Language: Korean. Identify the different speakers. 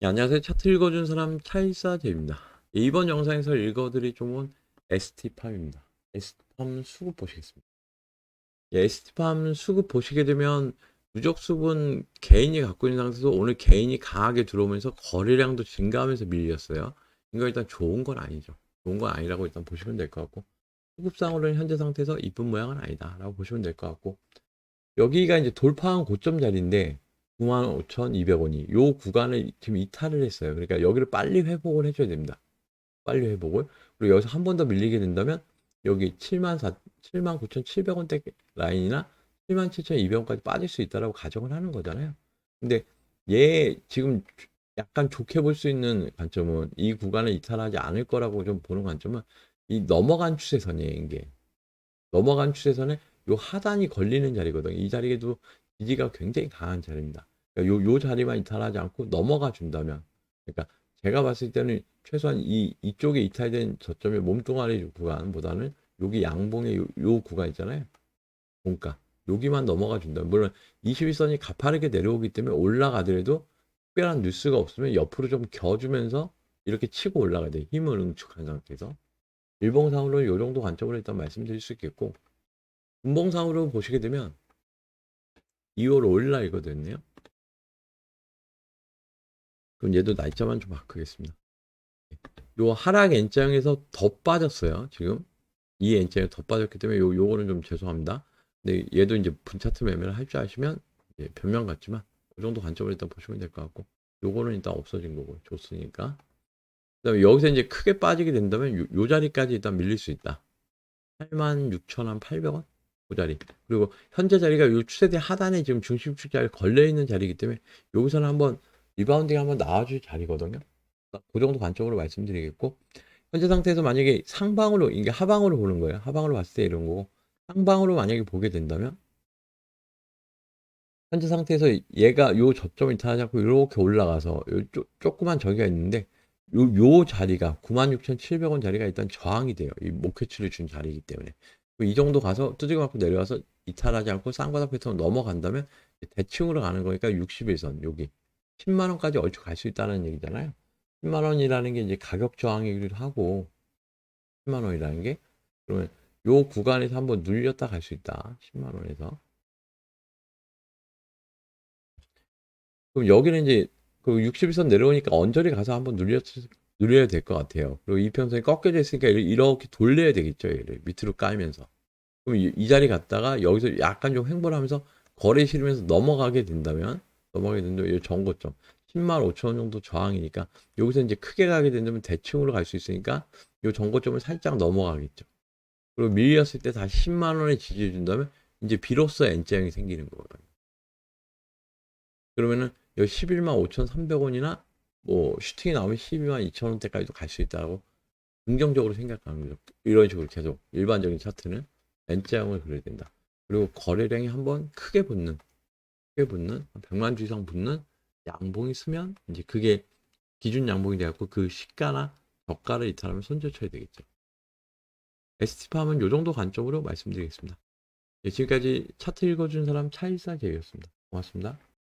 Speaker 1: 네, 안녕하세요. 차트 읽어준 사람 차일사제입니다. 이번 영상에서 읽어드릴 종목은 ST팜입니다. ST팜 수급 보시겠습니다. 예, ST팜 수급 보시게 되면 누적 수급은 개인이 갖고 있는 상태에서 오늘 개인이 강하게 들어오면서 거래량도 증가하면서 밀렸어요. 이거 일단 좋은 건 아니죠. 좋은 건 아니라고 일단 보시면 될 것 같고 수급상으로는 현재 상태에서 이쁜 모양은 아니다라고 보시면 될 것 같고 여기가 이제 돌파한 고점 자리인데 95,200원이 요 구간을 지금 이탈을 했어요. 그러니까 여기를 빨리 회복을 해줘야 됩니다. 빨리 회복을. 그리고 여기서 한 번 더 밀리게 된다면 여기 7만 4, 79,700원대 라인이나 77,200원까지 빠질 수 있다라고 가정을 하는 거잖아요. 근데 얘 지금 약간 좋게 볼 수 있는 관점은 이 구간을 이탈하지 않을 거라고 좀 보는 관점은 이 넘어간 추세선이에요, 이게. 넘어간 추세선에 요 하단이 걸리는 자리거든요. 이 자리에도 지지가 굉장히 강한 자리입니다. 그러니까 요, 요 자리만 이탈하지 않고 넘어가 준다면, 그러니까 제가 봤을 때는 최소한 이, 이쪽에 이탈된 저점의 몸뚱아리 구간보다는 여기 양봉의 요, 요 구간 있잖아요. 종가. 여기만 넘어가 준다면, 물론 21선이 가파르게 내려오기 때문에 올라가더라도 특별한 뉴스가 없으면 옆으로 좀 겨주면서 이렇게 치고 올라가야 돼요. 힘을 응축한 상태에서. 일봉상으로는 요 정도 관점으로 일단 말씀드릴 수 있겠고, 분봉상으로 보시게 되면 2월 5일 날이거든요. 그럼 얘도 날짜만 좀 바꾸겠습니다. 요 하락 N자형에서 더 빠졌어요. 지금 이 N자형이 더 빠졌기 때문에 요 요거는 좀 죄송합니다. 근데 얘도 이제 분차트 매매를 할 줄 아시면 예, 변명 같지만 그 정도 관점을 일단 보시면 될 것 같고 요거는 일단 없어진 거고 좋으니까 그다음에 여기서 이제 크게 빠지게 된다면 요, 요 자리까지 일단 밀릴 수 있다. 86,800원 그 자리. 그리고 현재 자리가 요 추세대 하단에 지금 중심축 자리 걸려 있는 자리이기 때문에 여기서는 한번 리바운딩 한번 나와줄 자리거든요. 그 정도 관점으로 말씀드리겠고 현재 상태에서 만약에 상방으로 이게 하방으로 보는 거예요. 하방으로 봤을 때 이런 거고 상방으로 만약에 보게 된다면 현재 상태에서 얘가 요 이탈하지 않고 이렇게 올라가서 요 쪼, 조그만 저기가 있는데 요, 요 자리가 96,700원 자리가 일단 저항이 돼요. 이 목표치를 준 자리이기 때문에 이 정도 가서 두들겨 맞고 내려와서 이탈하지 않고 쌍바닥 패턴 넘어간다면 대칭으로 가는 거니까 61선 여기 10만 원까지 얼추 갈 수 있다는 얘기잖아요. 10만 원이라는 게 이제 가격 저항이기도 하고 10만 원이라는 게 그러면 요 구간에서 한번 눌렸다 갈 수 있다. 10만 원에서. 그럼 여기는 이제 그 61선 내려오니까 언저리 가서 한번 눌렸 누려야 될 것 같아요. 그리고 이평선이 꺾여져 있으니까 이렇게 돌려야 되겠죠. 얘를 밑으로 까면서. 그럼 이, 이 자리 갔다가 여기서 약간 좀 횡보하면서 거래 실으면서 넘어가게 된다면 넘어가게 된다면 이 정고점 10만 5천 원 정도 저항이니까 여기서 이제 크게 가게 된다면 대칭으로 갈 수 있으니까 이 정고점을 살짝 넘어가겠죠. 그리고 밀렸을 때 다시 10만 원에 지지해 준다면 이제 비로소 N자형이 생기는 거거든요. 그러면은 여기 11만 5,300원이나 뭐 슈팅이 나오면 12만 2천 원대까지도 갈 수 있다고 긍정적으로 생각하는 거죠. 이런 식으로 계속 일반적인 차트는 N자형을 그려야 된다. 그리고 거래량이 한번 크게 붙는 크게 붙는 100만 주 이상 붙는 양봉이 있으면 이제 그게 기준 양봉이 되었고 그 시가나 저가를 이탈하면 손절 쳐야 되겠죠. ST팜은 이 정도 관점으로 말씀드리겠습니다. 예, 지금까지 차트 읽어준 사람 차일사 제이였습니다. 고맙습니다.